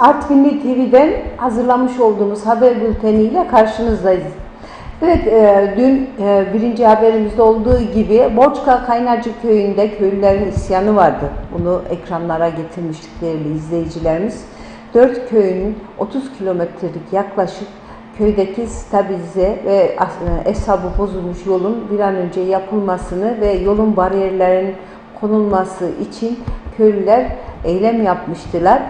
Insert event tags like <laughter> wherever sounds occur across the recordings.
Artvinli TV'den hazırlamış olduğumuz haber bülteniyle karşınızdayız. Evet e, dün e, birinci haberimizde olduğu gibi Borçka Kaynarcı köyünde köylülerin isyanı vardı. Bunu ekranlara getirmiştik değerli izleyicilerimiz. Dört köyün 30 kilometrelik yaklaşık köydeki stabilize ve e, hesabı bozulmuş yolun bir an önce yapılmasını ve yolun bariyerlerin konulması için köylüler eylem yapmıştılar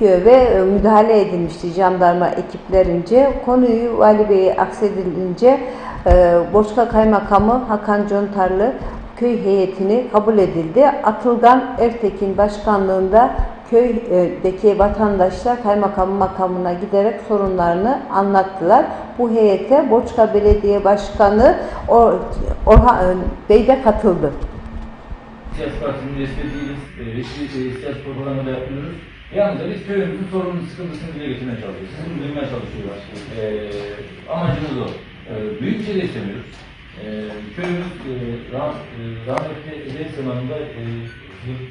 ve e, müdahale edilmişti jandarma ekiplerince. Konuyu Vali Bey'e aksedilince e, Borçka Kaymakamı Hakan Contarlı köy heyetini kabul edildi. Atılgan Ertekin başkanlığında köydeki vatandaşlar kaymakam makamına giderek sorunlarını anlattılar. Bu heyete Borçka Belediye Başkanı Or Orhan Bey de katıldı. Siyasi partinin resmi değiliz. E, resmi e, siyasi propaganda da yapmıyoruz. Yalnızca biz köyümüzün sorununu, sıkıntısını dile getirmeye çalışıyoruz. Sizin bilmeye çalışıyorlar. E, amacımız o. E, büyük bir şey de istemiyoruz. E, köyümüz e, rah, e, rahmetli Ecel zamanında e,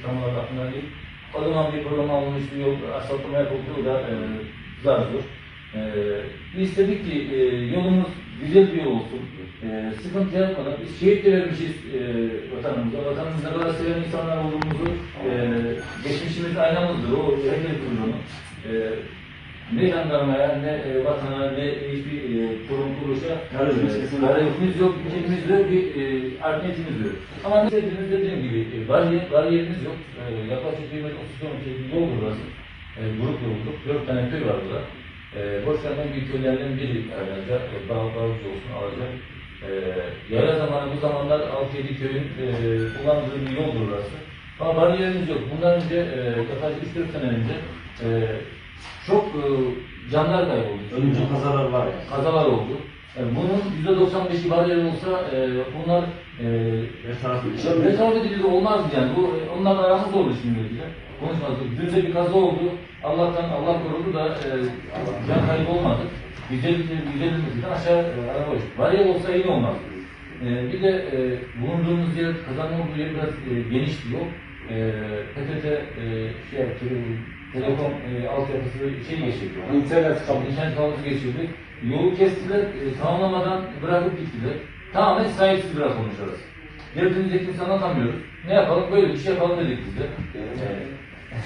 tam olarak aklımda değil. O zaman bir program alınmış bir yol, asfaltlama yapıldı. O da e, zar zor. E, biz istedik ki e, yolumuz güzel bir yol olsun. E, sıkıntı yapmadan biz şehit de vermişiz e, vatanımıza. Vatanımızda kadar seven insanlar olduğumuzu e, geçmişimiz aynamızdır. O herkes onu. E, ne jandarmaya, ne e, vatana, ne hiçbir e, kurum kuruluşa garantimiz yok, gücümüz yok, bir e, artiyetimiz yok. Ama hepimiz dediğim gibi e, bariyer, bariyerimiz yok. E, yaklaşık 20-30 kilometre bir yol burası. E, grup yorulduk. Dört tane köy var burada. E, Boşlardan büyük köylerden biri alacak. E, Bağcı olsun alacak. E, yara zamanı bu zamanlar 6-7 köyün e, kullandığı bir yol burası. Ama bariyerimiz yok. Bundan önce e, yaklaşık 3-4 sene önce e, çok e, canlar kayboldu. Ölümcül kazalar var ya. Kazalar oldu. E, bunun %95'i bariyer olsa e, bunlar e. Rekabet edildi olmaz yani. Bu onlarla aramız oldu şimdi diye. Konuşmadık. Dün de bir kaza oldu. Allah'tan Allah korudu da e, can kaybı olmadı. Güzel güzelimizden aşağı e, araba uçtu. Bariyer olsa iyi olmaz. E, bir de e, bulunduğumuz yer, kazanın olduğu yer biraz e, geniş bir yol. E, PTT e, şey yaptı, telekom e, altyapısı şey geçirdi. İnternet kablo. İnternet kablosu geçirdi. Yolu kestiler, e, tamamlamadan bırakıp gittiler. Tamamen sahipsiz bırakılmış orası. Derdimizi kimse anlatamıyoruz. Ne yapalım? Böyle bir şey yapalım dedik biz de.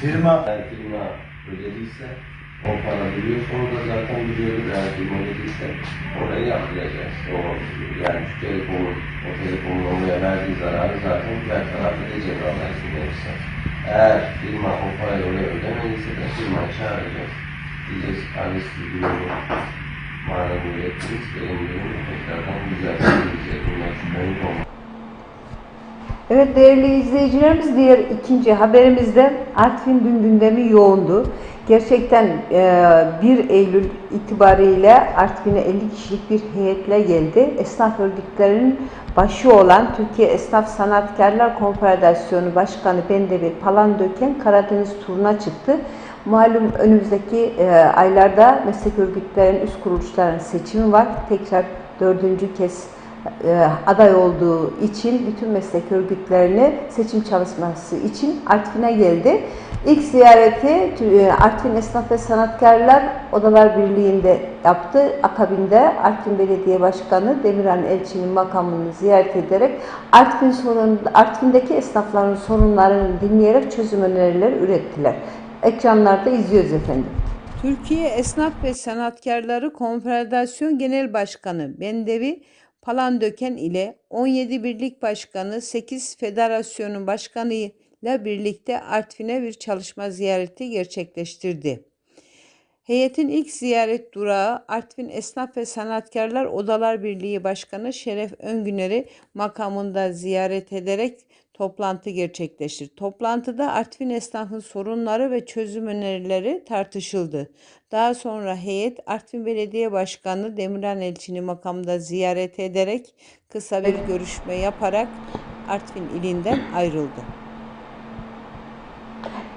Firma Eğer firma ödediyse o para duruyor. Sonra da zaten biliyoruz eğer firma ödediyse orayı yaptıracağız. O, yani şu telefonun, o telefonun oraya verdiği zararı zaten diğer taraf edecek Allah izin verirse. Eğer firma o parayı oraya ödemediyse de firmayı çağıracağız. Diyeceğiz kardeş yolu manevi ürettiniz. Benim yolumu tekrardan düzelteceğiz. Bundan şüpheniz olmaz. Evet değerli izleyicilerimiz diğer ikinci haberimizde Artvin dün gündemi yoğundu. Gerçekten e, 1 Eylül itibariyle Artvin'e 50 kişilik bir heyetle geldi. Esnaf örgütlerinin başı olan Türkiye Esnaf Sanatkarlar Konfederasyonu Başkanı Bendevir Palandöken Karadeniz turuna çıktı. Malum önümüzdeki e, aylarda meslek örgütlerinin üst kuruluşlarının seçimi var. Tekrar dördüncü kez e, aday olduğu için bütün meslek örgütlerini seçim çalışması için Artvin'e geldi. İlk ziyareti e, Artvin Esnaf ve Sanatkarlar Odalar Birliği'nde yaptı. Akabinde Artvin Belediye Başkanı Demirhan Elçi'nin makamını ziyaret ederek Artvin sorun, Artvin'deki esnafların sorunlarını dinleyerek çözüm önerileri ürettiler. Ekranlarda izliyoruz efendim. Türkiye Esnaf ve Sanatkarları Konfederasyon Genel Başkanı Bendevi Palandöken ile 17 Birlik Başkanı 8 Federasyonun Başkanı ile birlikte Artvin'e bir çalışma ziyareti gerçekleştirdi. Heyetin ilk ziyaret durağı Artvin Esnaf ve Sanatkarlar Odalar Birliği Başkanı Şeref Öngüner'i makamında ziyaret ederek toplantı gerçekleştirdi. Toplantıda Artvin esnafın sorunları ve çözüm önerileri tartışıldı. Daha sonra heyet Artvin Belediye Başkanı Demirhan Elçin'i makamda ziyaret ederek kısa bir görüşme yaparak Artvin ilinden ayrıldı.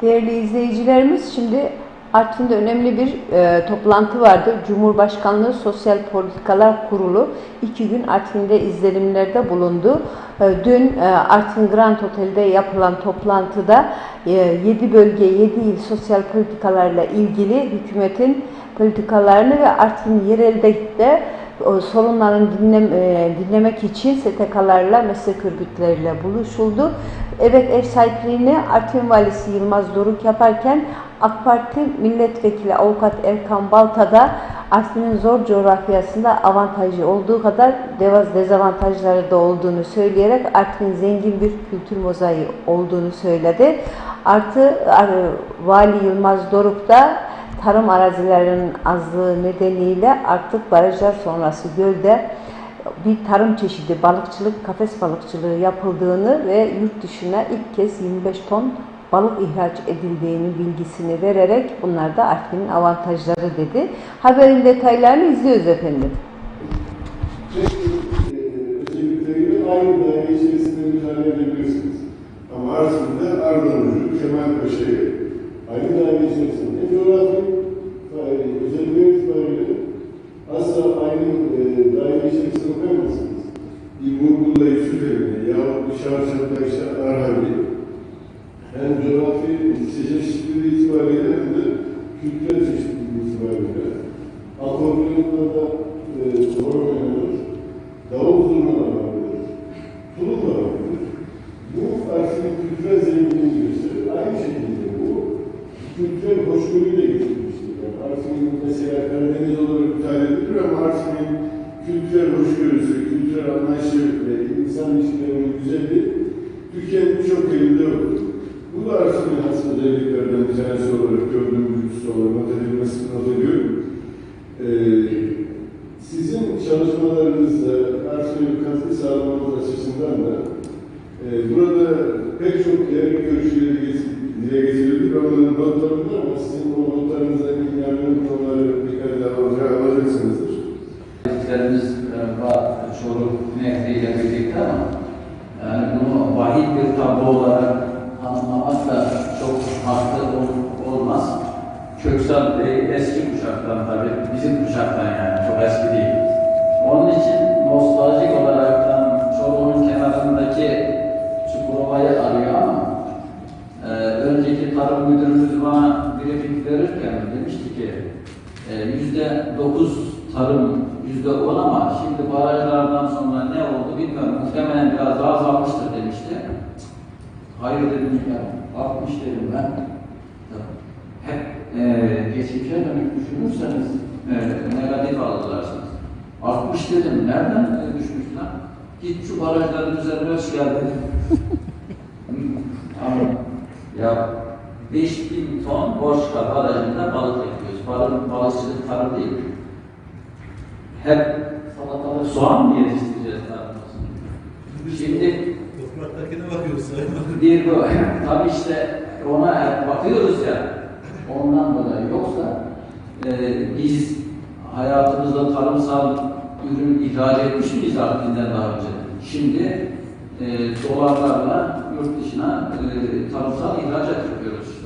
Değerli izleyicilerimiz şimdi Artvin'de önemli bir e, toplantı vardı. Cumhurbaşkanlığı Sosyal Politikalar Kurulu iki gün Artvin'de izlenimlerde bulundu. E, dün e, Artvin Grand Otel'de yapılan toplantıda e, 7 bölge, 7 il sosyal politikalarla ilgili hükümetin politikalarını ve Artvin yerelde de o sorunların dinlem, e, dinlemek için STK'larla, meslek örgütleriyle buluşuldu. Evet ev sahipliğini Artvin Valisi Yılmaz Doruk yaparken AK Parti Milletvekili Avukat Erkan Balta da Artvin'in zor coğrafyasında avantajı olduğu kadar dezavantajları da olduğunu söyleyerek Artvin zengin bir kültür mozaiği olduğunu söyledi. Artı ar- Vali Yılmaz Doruk da tarım arazilerinin azlığı nedeniyle artık barajlar sonrası gölde bir tarım çeşidi balıkçılık, kafes balıkçılığı yapıldığını ve yurt dışına ilk kez 25 ton balık ihraç edildiğini bilgisini vererek bunlar da Artvin'in avantajları dedi. Haberin detaylarını izliyoruz efendim. özellikleriyle aynı daire müdahale edebilirsiniz. Ama Artvin'de Ardahan'ı, Kemalpaşa'yı aynı daire içerisinde coğrafi e, özellikleri itibariyle asla aynı e, daire içerisinde koyamazsınız. Bir Murgul'la Yusufeli'ne yahut bir Şarşat'la işte Arhavi hem coğrafi çeşitliliği itibariyle hem de kültürel çeşitliliği itibariyle akordeonlarda e, horon oynanır, davul zurnalar vardır, tulum da vardır. Bu Artvin'in kültürel zenginliğini gösterir. Aynı şekilde bu kültürel hoşgörüyle getirilmiştir. Yani Artvin'in mesela Karadeniz olarak ithal edilir ama Artvin'in kültürel hoşgörüsü, kültürel anlayışı ve insan ilişkilerinin güzelliği Türkiye'nin birçok yerinde yoktur. Bu da Artvin'in has özelliklerden bir tanesi olarak gördüğüm husus olarak not edilmesini not ediyorum. Ee, sizin çalışmalarınızda Artvin'e katkı sağlamanız açısından da e, burada pek çok değerli görüşleri dile getirildi. Ben onların notlarımda ama sizin o notlarınızda ilgilenmenin konuları dikkate alacağı alacaksınızdır. Dediklerimiz e, var, soru nehriyle birlikte ama yani bunu vahid bir tablo olarak anlamak da çok haklı ol- olmaz. Köksal Bey eski kuşaktan tabii, bizim kuşaktan yani çok eski değil. Onun için nostaljik olaraktan Çorlu'nun kenarındaki Çukurova'yı arıyor ama e, önceki tarım müdürümüz bana briefing verirken demişti ki e, yüzde dokuz tarım, yüzde on ama şimdi barajlardan sonra ne oldu bilmiyorum. Muhtemelen biraz daha azalmıştır. Hayır dedim ya, 60 dedim ben. Hep e, geçmişe dönük düşünürseniz e, negatif algılarsınız. 60 dedim, nereden e, düşmüş lan? Git şu barajların üzerine hoş geldin. <laughs> Ama ya 5000 ton Borçka Barajı'nda balık yapıyoruz. Balık, balıkçılık tarım değil salatalık, soğan mı yetiştireceğiz tarımımızı? Şimdi Topraktakine bakıyoruz Sayın Bu, <laughs> tabii işte ona bakıyoruz ya, ondan dolayı yoksa e, biz hayatımızda tarımsal ürün ihraç etmiş miyiz Artvin'den daha önce? Şimdi e, dolarlarla yurt dışına e, tarımsal ihracat yapıyoruz.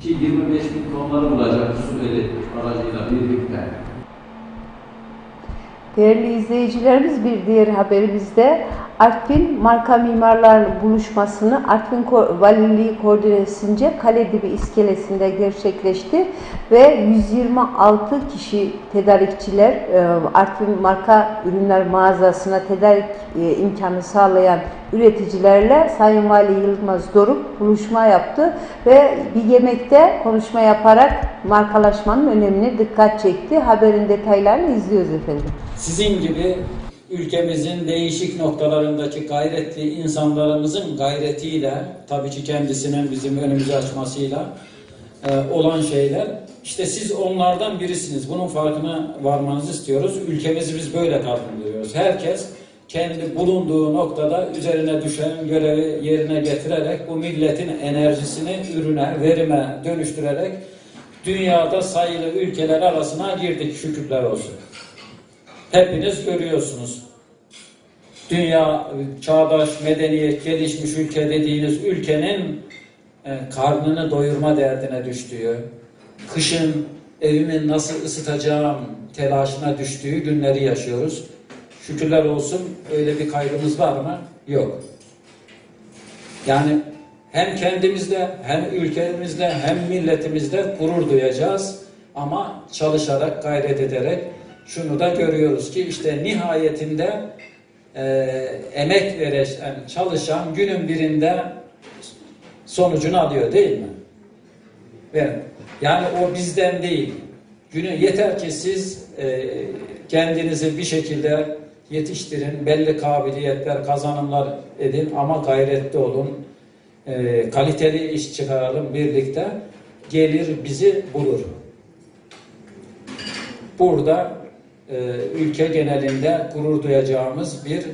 Ki 25 bin tonları bulacak Suriyeli aracıyla birlikte. Değerli izleyicilerimiz bir diğer haberimizde Artvin Marka Mimarlar Buluşması'nı Artvin Valiliği Koordinesi'nce Kaledibi iskelesinde gerçekleşti ve 126 kişi tedarikçiler e, Artvin Marka Ürünler Mağazası'na tedarik e, imkanı sağlayan üreticilerle Sayın Vali Yılmaz Doruk buluşma yaptı ve bir yemekte konuşma yaparak markalaşmanın önemine dikkat çekti. Haberin detaylarını izliyoruz efendim. Sizin gibi ülkemizin değişik noktalarındaki gayretli insanlarımızın gayretiyle, tabii ki kendisinin bizim önümüzü açmasıyla e, olan şeyler. İşte siz onlardan birisiniz. Bunun farkına varmanızı istiyoruz. Ülkemizi biz böyle kaldırıyoruz. Herkes kendi bulunduğu noktada üzerine düşen görevi yerine getirerek bu milletin enerjisini ürüne, verime dönüştürerek dünyada sayılı ülkeler arasına girdik şükürler olsun. Hepiniz görüyorsunuz. Dünya, çağdaş, medeniyet, gelişmiş ülke dediğiniz ülkenin e, karnını doyurma derdine düştüğü, kışın evimi nasıl ısıtacağım telaşına düştüğü günleri yaşıyoruz. Şükürler olsun öyle bir kaygımız var mı? Yok. Yani hem kendimizle hem ülkemizle hem milletimizle gurur duyacağız ama çalışarak gayret ederek şunu da görüyoruz ki işte nihayetinde e, emek veren çalışan günün birinde sonucunu alıyor değil mi? Yani o bizden değil. Günü yeter ki siz e, kendinizi bir şekilde yetiştirin, belli kabiliyetler, kazanımlar edin ama gayretli olun. E, kaliteli iş çıkaralım birlikte. Gelir bizi bulur. Burada e, ülke genelinde gurur duyacağımız bir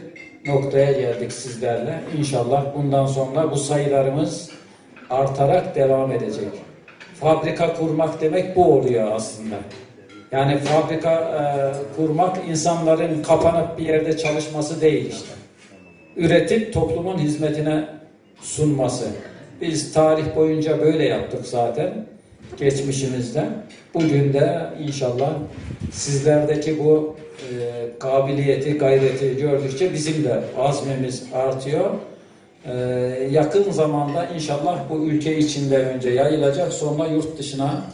noktaya geldik sizlerle. İnşallah bundan sonra bu sayılarımız artarak devam edecek. Fabrika kurmak demek bu oluyor aslında. Yani fabrika e, kurmak insanların kapanıp bir yerde çalışması değil işte. Üretip toplumun hizmetine sunması. Biz tarih boyunca böyle yaptık zaten geçmişimizde. Bugün de inşallah sizlerdeki bu e, kabiliyeti, gayreti gördükçe bizim de azmimiz artıyor. E, yakın zamanda inşallah bu ülke içinde önce yayılacak sonra yurt dışına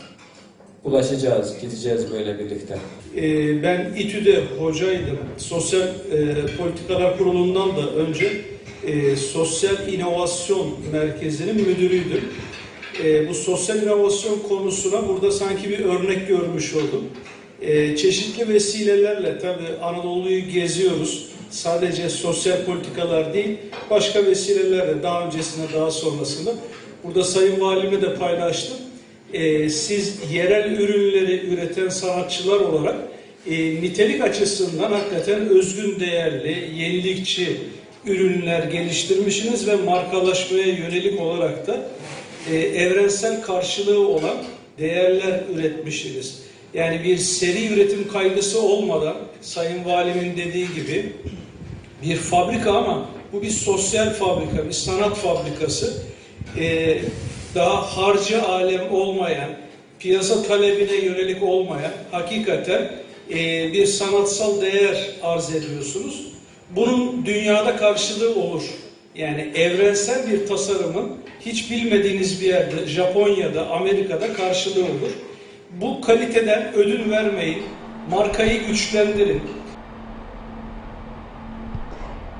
ulaşacağız, gideceğiz böyle birlikte. Ee, Ben İTÜ'de hocaydım. Sosyal e, Politikalar Kurulu'ndan da önce e, Sosyal İnovasyon Merkezi'nin müdürüydüm. E, bu sosyal inovasyon konusuna burada sanki bir örnek görmüş oldum. E, çeşitli vesilelerle tabii Anadolu'yu geziyoruz. Sadece sosyal politikalar değil, başka vesilelerle daha öncesinde daha sonrasında. Burada Sayın Valime de paylaştım. E, siz yerel ürünleri üreten sanatçılar olarak e, nitelik açısından hakikaten özgün değerli, yenilikçi ürünler geliştirmişsiniz ve markalaşmaya yönelik olarak da e, evrensel karşılığı olan değerler üretmişsiniz. Yani bir seri üretim kaygısı olmadan Sayın Valimin dediği gibi bir fabrika ama bu bir sosyal fabrika, bir sanat fabrikası. E, daha harcı alem olmayan, piyasa talebine yönelik olmayan, hakikaten e, bir sanatsal değer arz ediyorsunuz. Bunun dünyada karşılığı olur. Yani evrensel bir tasarımın hiç bilmediğiniz bir yerde, Japonya'da, Amerika'da karşılığı olur. Bu kaliteden ödün vermeyin, markayı güçlendirin.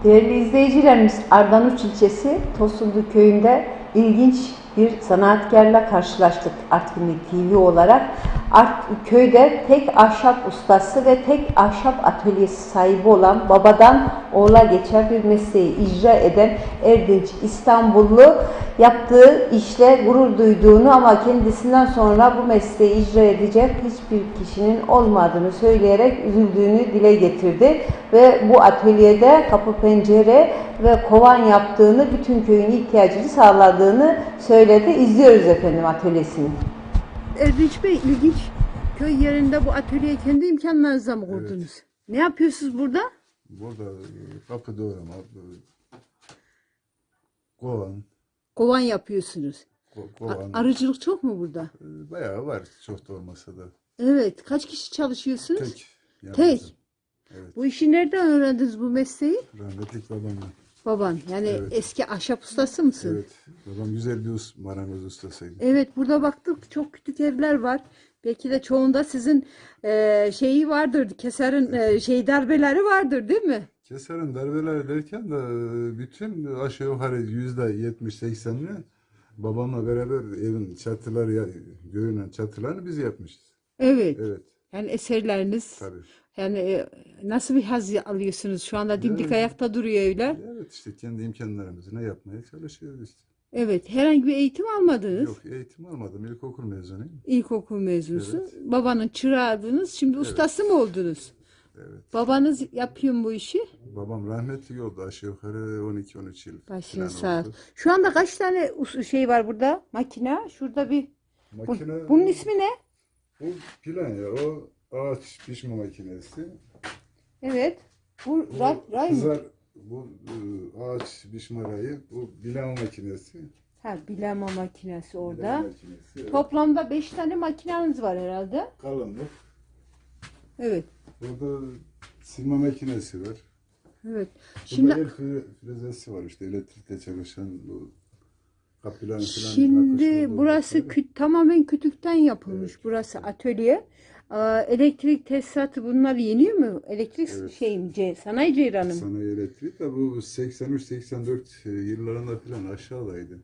Değerli izleyicilerimiz Ardanuç ilçesi Tosunlu köyünde ilginç bir sanatkarla karşılaştık Artvinli TV olarak. Art, köyde tek ahşap ustası ve tek ahşap atölyesi sahibi olan babadan oğula geçen bir mesleği icra eden Erdinç İstanbullu yaptığı işle gurur duyduğunu ama kendisinden sonra bu mesleği icra edecek hiçbir kişinin olmadığını söyleyerek üzüldüğünü dile getirdi ve bu atölyede kapı pencere ve kovan yaptığını, bütün köyün ihtiyacını sağladığını söyledi. İzliyoruz efendim atölyesini. Erdinç Bey ilginç. Köy yerinde bu atölyeyi kendi imkanlarınızla mı kurdunuz? Ne yapıyorsunuz burada? Burada e, kapı doğrama, e, kovan, Kovan yapıyorsunuz. ko- A- kovan. arıcılık çok mu burada? e, Bayağı var çok da olmasa da. Evet. Kaç kişi çalışıyorsunuz? Tek. Evet. Bu işi nereden öğrendiniz bu mesleği? Rahmetlik babamla. Baban. Yani Evet. eski ahşap ustası mısın? Evet. Babam güzel bir us, marangoz ustasıydı. Evet, burada baktık çok küçük evler var. Belki de çoğunda sizin eee, şeyi vardır, keserin eee, şey darbeleri vardır değil mi? Keserin darbeleri derken de e, bütün aşağı yukarı yüzde yetmiş seksenini babamla beraber evin çatıları, ya- görünen çatılarını biz yapmışız. Evet. Evet. Yani eserleriniz Tabii. Yani e, nasıl bir haz alıyorsunuz? Şu anda dimdik Evet. ayakta duruyor evler. Evet işte kendi imkanlarımızla yapmaya çalışıyoruz işte. Evet. Herhangi bir eğitim almadınız. Yok eğitim almadım. İlkokul mezunuyum. İlkokul mezunusun. Evet. Babanın çırağıdınız. Şimdi ustası mı oldunuz? Evet. Babanız yapıyor mu bu işi? Babam rahmetli oldu aşağı yukarı 12-13 yıl falan sağ ol. oldu. Şu anda kaç tane us- şey var burada? Makine. Şurada bir. Bu- Makine, bunun ismi ne? Bu plan ya o ağaç pişme makinesi. Evet. Bu Bu ray, ray mı? kızar, bu e, ağaç pişme rayı, bu bilama makinesi. Ha, bileme makinesi orada. Bileme makinesi, evet. Toplamda 5 tane makineniz var herhalde. Kalınlık. Evet. Burada silme makinesi var. Evet. Şimdi Şimdi el fre- frezesi var işte elektrikle çalışan bu kapıların falan Şimdi burası kü- tamamen kütükten yapılmış. Evet. Burası atölye. Elektrik tesisatı bunlar yeniyor mu? Elektrik Evet. şey mi? Ce- sanayi ceyranı mı? Sanayi elektriği de bu 83-84 yıllarında falan aşağıdaydı.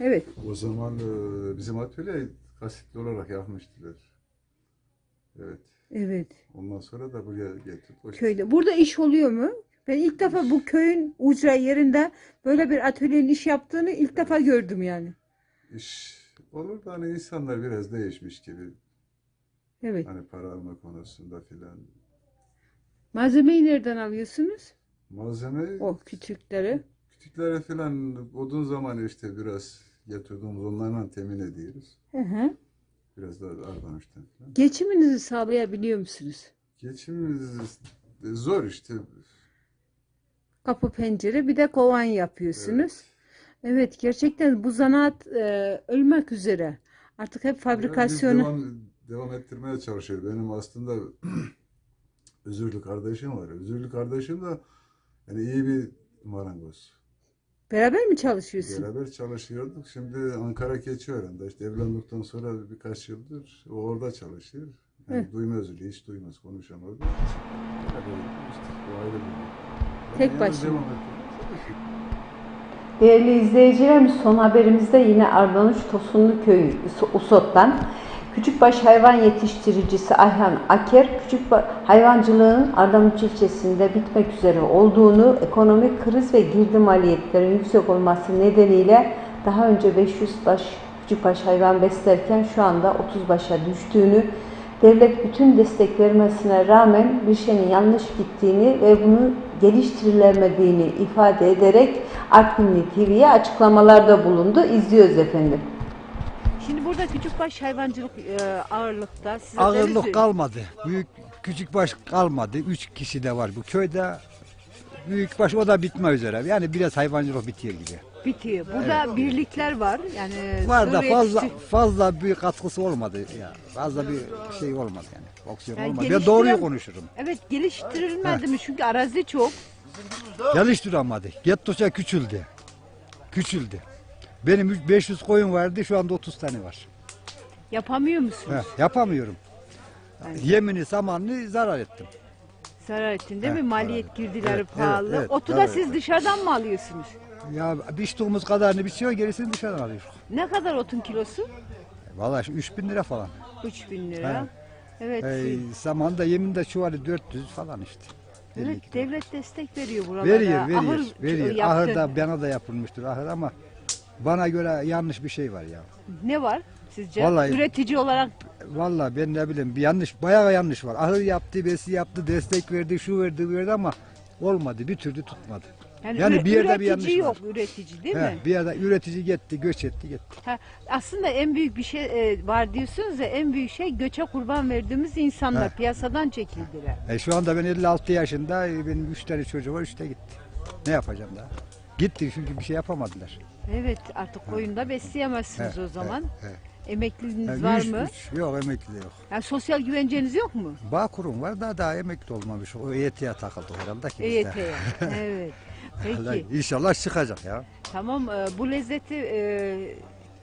Evet. O zaman e, bizim atölye kasitli olarak yapmıştılar. Evet. Evet. Ondan sonra da buraya getirdik. Köyde. Burada iş oluyor mu? Ben ilk defa bu köyün ucra yerinde böyle bir atölyenin iş yaptığını ilk defa gördüm yani. İş olur da hani insanlar biraz değişmiş gibi. Evet. Hani para alma konusunda filan. Malzemeyi nereden alıyorsunuz? Malzeme O küçükleri. kütüklere filan odun zamanı işte biraz getirdiğimiz onlarla temin ediyoruz. Hı hı. Biraz da Ardanuş'tan filan. Geçiminizi sağlayabiliyor musunuz? Geçimimiz zor işte. Kapı pencere bir de kovan yapıyorsunuz. Evet, gerçekten bu zanaat e, ölmek üzere. Artık hep Biz fabrikasyonu. devam, devam ettirmeye çalışıyoruz. Benim aslında <clears throat> özürlü kardeşim var. Özürlü kardeşim de yani iyi bir marangoz. Beraber mi çalışıyorsun? Beraber çalışıyorduk. Şimdi Ankara Keçiören'de işte evlendikten sonra birkaç yıldır o orada çalışıyor. Yani duyma özürlü, hiç duymaz, konuşamaz. Tek Yani başına. Değerli izleyicilerimiz son haberimizde yine Ardanuç Tosunlu Köyü Usot'tan Küçükbaş hayvan yetiştiricisi Ayhan Aker, küçük hayvancılığın Ardanuç ilçesinde bitmek üzere olduğunu, ekonomik kriz ve girdi maliyetlerin yüksek olması nedeniyle daha önce 500 baş küçükbaş hayvan beslerken şu anda 30 başa düştüğünü, devlet bütün destek vermesine rağmen bir şeyin yanlış gittiğini ve bunu geliştirilemediğini ifade ederek Artvinli TV'ye açıklamalarda bulundu. İzliyoruz efendim. Burada küçükbaş hayvancılık e, ağırlıkta. Size Ağırlık kalmadı. Büyük küçük baş kalmadı. Üç kişi de var bu köyde. Büyük baş o da bitme üzere. Yani biraz hayvancılık bitiyor gibi. bitiyor. Burada birlikler var. Yani Var da Suriye fazla küçük- fazla büyük katkısı olmadı. Ya fazla bir şey olmadı yani. Fonksiyon Yani olmadı. Ben geliştiren- doğruyu konuşurum. Evet geliştirilmedi mi? Çünkü arazi çok. Geliştiremedi. Gettoça küçüldü. Küçüldü. Benim üç- 500 koyun vardı. Şu anda 30 tane var. Yapamıyor musunuz? Heh, yapamıyorum. Yemini samanını zarar ettim. Zarar ettin değil Heh, mi? Maliyet zarar. girdileri Evet, pahalı. evet, evet, Otu da siz dışarıdan mı alıyorsunuz? Ya biçtiğimiz kadarını biçiyor gerisini dışarıdan alıyoruz. Ne kadar otun kilosu? Vallahi şu 3000 lira falan. 3000 lira. Ha. Evet. Ee, zamanda yemin de çuvalı 400 falan işte. 50 evet devlet destek veriyor buralara. veriyor, veriyor, Ahır veriyor. Ahırda bana da yapılmıştır ahır ama bana göre yanlış bir şey var ya. Ne var sizce? Vallahi- Üretici olarak Vallahi ben ne bileyim bir yanlış, bayağı yanlış var. Ahır yaptı, besi yaptı, destek verdi, şu verdi, bu verdi ama olmadı, bir türlü tutmadı. yani, Yani üre- bir yerde bir üretici yanlış yok, üretici değil He, mi? bir yerde üretici gitti, göç etti, gitti. Ha, aslında en büyük bir şey e, var diyorsunuz ya en büyük şey göçe kurban verdiğimiz insanlar He. piyasadan çekildiler. E, şu anda ben 56 yaşında, e, benim 3 tane çocuğum var, 3 de gitti. Ne yapacağım daha? Gitti çünkü bir şey yapamadılar. Evet artık koyunda besleyemezsiniz o zaman. he. Emekliliğiniz var mı? üç- yok emekli yok. Yani sosyal güvenceniz yok mu? Bağ kurum var da daha emekli olmamış. O EYT'ye takıldı herhalde ki bizde. EYT'ye. <laughs> evet. Peki. İnşallah çıkacak ya. Tamam e, bu lezzeti e,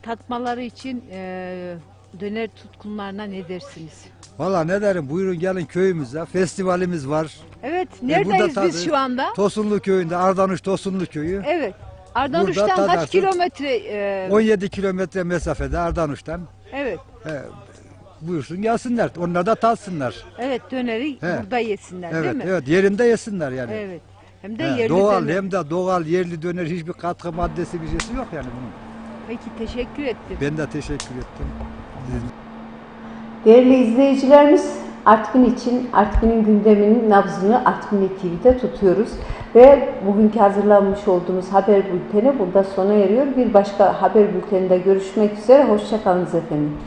tatmaları için e, döner tutkunlarına ne dersiniz? Valla ne derim buyurun gelin köyümüze. Festivalimiz var. Evet E, burada neredeyiz tadı- biz şu anda? Tosunlu köyünde Ardanuş Tosunlu köyü. Evet. Ardanuş'tan Burada kaç tadarsın. kilometre? e, 17 kilometre mesafede Ardanuş'tan. evet. E, buyursun gelsinler. Onlar da tatsınlar. Evet döneri He. burada yesinler değil Evet mi? evet yerinde yesinler yani. Evet. Hem de He, yerli doğal döner. hem de doğal yerli döner hiçbir katkı maddesi bir şeysi yok yani bunun. Peki teşekkür ettim. Ben de teşekkür ettim. Değerli izleyicilerimiz Artvin için Artvin'in gündeminin nabzını Artvinli TV'de tutuyoruz. Ve bugünkü hazırlanmış olduğumuz haber bülteni burada sona eriyor. Bir başka haber bülteninde görüşmek üzere. Hoşçakalınız efendim.